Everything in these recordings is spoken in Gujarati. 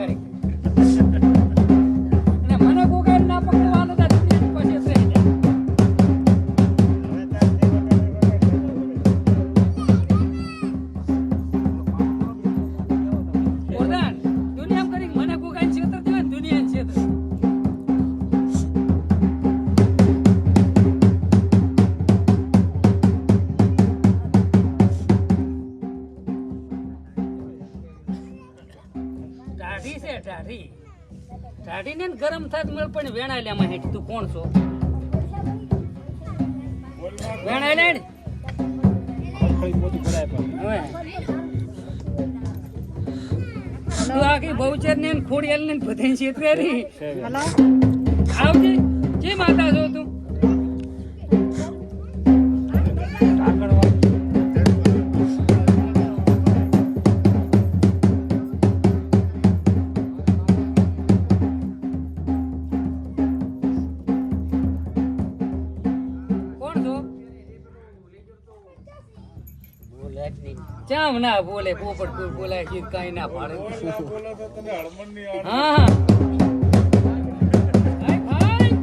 આવતી ટાઢી ને ગરમ થાત મળ પણ વેણાય લે માં હેઠ. તું કોણ છો? વેણાય લે ને તું આખી બહુચર ને ખોડિયાલ ને બધાય છેતરે આવજે. જે માતા છો તું. ચામ ના બોલે પોપટ કોઈ બોલાય છે કઈ ના પાડે. હા હા. હાય, હાય.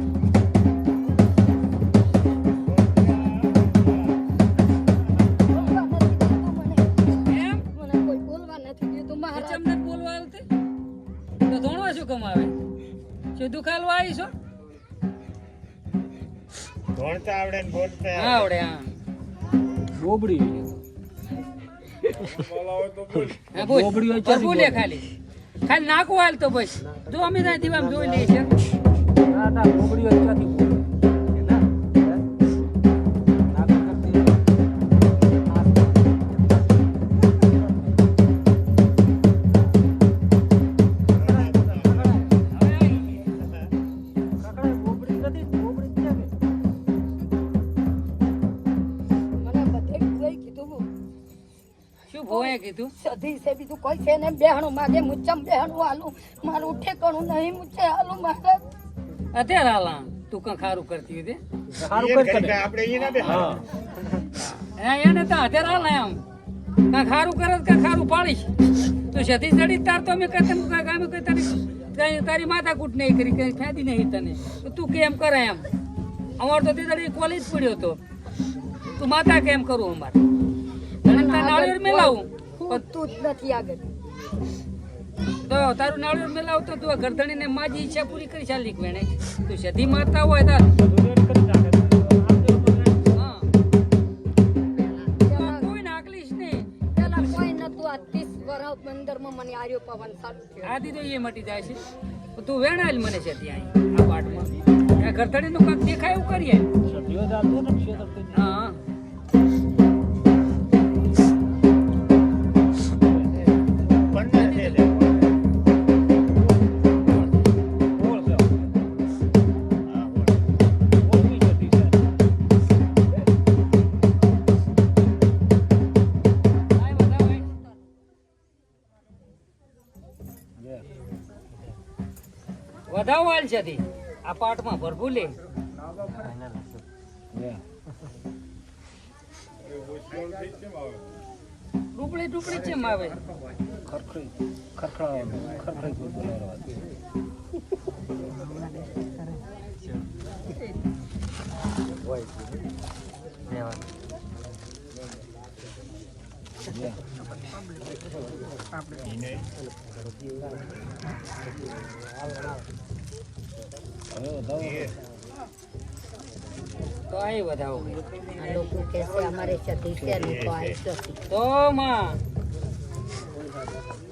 એમ? મને કોઈ બોલવા નથી દીધું મહારાજ ચમ નથી બોલવા આવતી? તો ધોણવા શું કમાવે? શું દુખાલવા આવી છો? ધોણતા આવડે ને બોલતા હા. આવડે. હા બોબડી. બોલ. ખાલી. ખાલી નાખું હાલ તો બસ. જો અમે દીવામાં જોઈ લઈએ છે. સધી છે બીજું કોઈ છે ને? બેહણું માગે મુચ્ચમ બેહણું હાલું મારું ઠેકાણું નહીં મુચ્ચે હાલું મારે. અત્યારે હાલા તું કં ખારું કરતી હતી? ખારું કરતી કરી કરી આપણે એ ના બે હા. એને તો અત્યારે હાલ એમ. કાં ખારું કરે તો કાં ખારું પાડીશ. તો સધી સડી તાર તો અમે કઈ ગામે કઈ તારી તારી- તારી માથા કૂટ નહીં કરી કઈ ફેદી નહીં તને. તો તું કેમ કરે એમ? અમાર તો તે દાડી કોલેજ પડ્યો હતો. તું માતા કેમ કરું અમારે? તને તાર નાળિયેર મેલાવું. ખૂટતું જ નથી આગળ. તો તારું નાળું મેલાવતો તો ગરદણીને માજી ઈચ્છા પૂરી કરી ચાલી વેણે. તું સધી મારતા હોય તાર હા. પેલા- કોઈ નાકલીશ નહીં. પેલા કોઈ નતું આ ત્રીસ વર્ષ પંદરમાં મને આર્યો પવન સારું થયો. આથી તો એ મટી જાય છે. તો વેણાયેલ મને છે ત્યાં આ પાટમાં આ નું કાંક દેખાય એવું કરીએ. વધાવો હાલ છે તી. આ પાટમાં ભરભૂ લે લે. ટુકડી ટુકડી ચેમ આવે ખરખરી ખરખરા ખરખરી કોઈ બોલાવવાનું. તો આય વધાવો આ લોકો કહે છે અમારે સધી છે ને તો આ સધી તો માં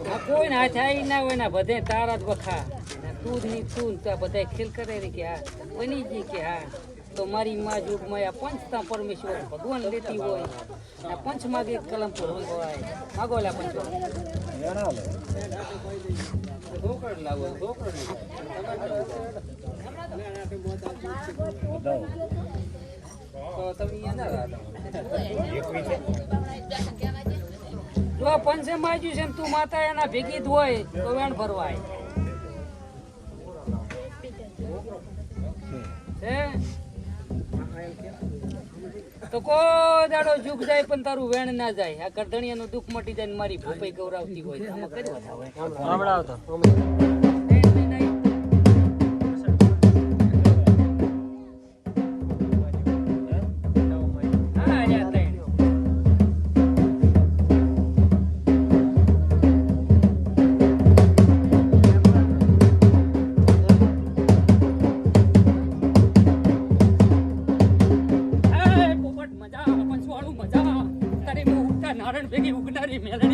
આ કોઈ ના થાય ના હોય ના બધે તારા જ વખા તું જ નહીં તું બધા ખેલ કરે કે હા બની ગઈ કે હા તો મારી માં યુગમાં આ પંચતા પરમેશ્વર ભગવાન લેતી હોય. આ પંચ માગે કલમ પર હોય. માગો લે પંચ. ઢોકળ તો તમે આ પંચે માજ્યું છે ને તું માતા એના ભેગી હોય, તો વેણ ભરવાય. છે તો કો દાડો જુગ જાય પણ તારું વેણ ના જાય. આ કરધણિયાનું દુઃખ મટી જાય ને મારી ભોપાઈ ગૌરાવતી હોય નારણ ભેગી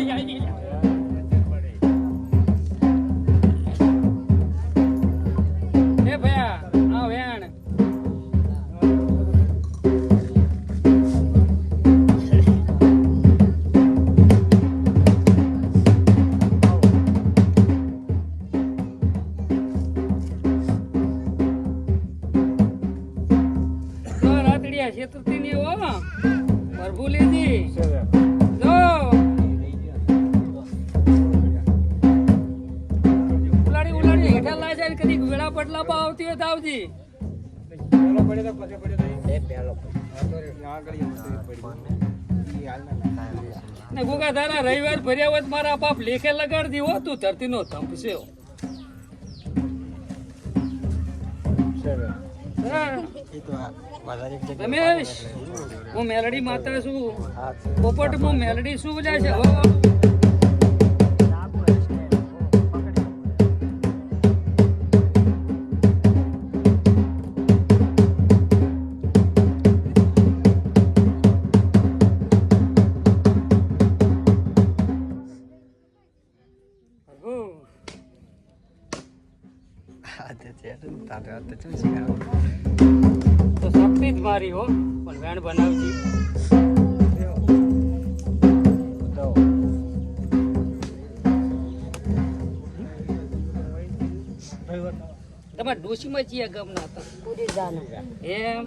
જાય કદી વેળા પટલા પર આવતી હોય તો આવજી. ને ગોગા તારા રવિવાર ભર્યા હોય મારા બાપ લેખે લગાડતી હો, તું ધરતી નો છે રમેશ હું. મેલડી માતા છું. પોપટ હું મેલડી શું જાય છે? તો શક્તિ જ મારી હો પણ વેણ બનાવજી. તમારા ડોશીમાં ચિયા ગામના હતા. એમ?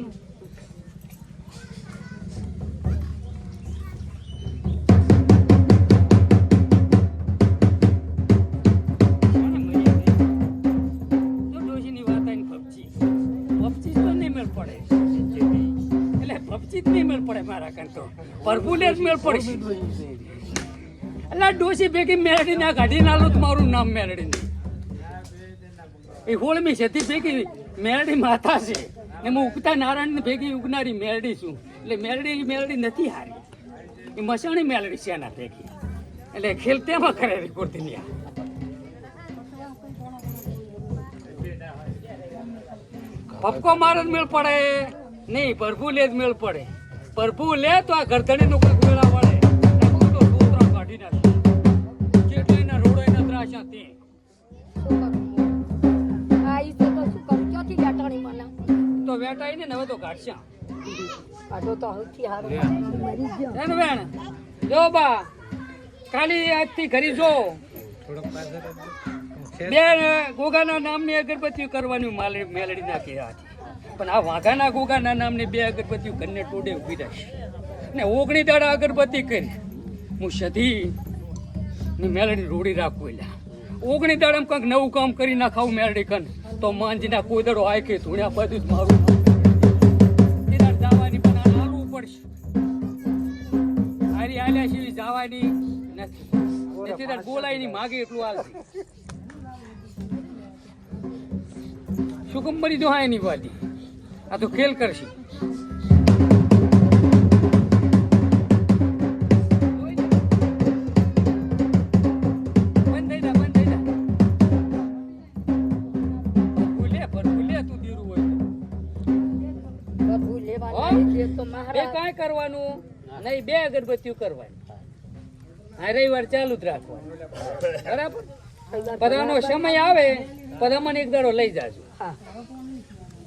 પડે મારા કાન તો. પ્રભુને જ મેળ પડશે. એટલે ડોસી ભેગી મેળડી ના કાઢી નાલું તો મારું નામ મેળડી એ હોળમી છતી ભેગી મેરડી માતા છે. ને ઉગતા નારાયણ ભેગી ઉગનારી મેળડી છું. એટલે મેળડી મેળડી નથી હારી. એ મસાણી મેળડી છે એના ભેગી. એટલે ખેલ તેમાં કરે રે કુર્તિનિયા પપકો મારે જ મેળ પડે. નહીં પ્રભુલે જ મેળ પડે. પ્રભુ લે તો આ ગરધણી નું કોઈ તો ડોતરા કાઢી નાખે. જેટલી ના રોડો એના ત્રાસા તે તો વેટાઈ ને હવે તો કાઢશે કાઢો તો સૌથી સારું મરી ગયો. એન બેન જો બા ખાલી આજથી ઘરી જો. બે ગોગાના નામની અગરબત્તીઓ કરવાની માલ- મેલડી નાખી હતી પણ આ વાઘાના ગોગાના નામની બે અગરબત્તીઓ ઘરને ટોડે ઊભી રહેશે ને ઓગણી દાડા અગરબત્તી કરી. હું સધી ને મેલડી રોડી રાખું એટલે ઓગણી દાડા કંઈક નવું કામ કરી નાખાવું મેલડી કન. તો માંજીના કોઈ દાડો આય કે ધૂણ્યા બધું જ મારું જવાની પણ આ હાલવું પડશે. હારી આલ્યા સિવાય જવાની નથી. બોલાયની માગે એટલું હાલ શું કમ મરી જો હા એની વાલી? આ તો ખેલ કરશે. બે કાંઈ કરવાનું? નહીં બે અગરબત્તીઓ કરવાની. આ રવિવાર ચાલુ જ રાખવાનું. બરાબર? બધાનો સમય આવે બધા મને એક દાડો લઈ જાજો. હા.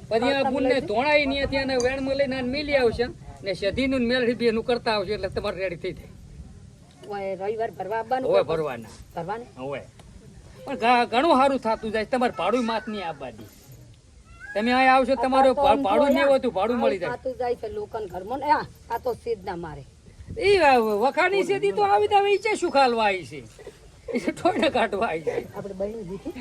પછી આ બુનને ધોણાઈ ને ત્યાં વેણમાં લઈને મેલી આવશે. ને સધીનું ને મેલડી બેનું કરતા આવશે એટલે તમારે રેડી થઈ જાય. રવિવાર ભરવા આવવાનું કે ભરવાના. હોય પણ ઘણું સારું થતું જાય તમારે ભાડું માત નહીં આપવાની તમે અહીંયા આવશો તમારું ભાડું નહીં હોતું ભાડું મળી જાય. થતું જાય છે લોકન ઘરમાં. ને આ તો સીધ ના મારે એ વખાણી સીધી તો આવી તો હવે ઈ છે શું ખાલવા આવી છે તો કાઢવા આવી છે. આપણે બહેન દીધી.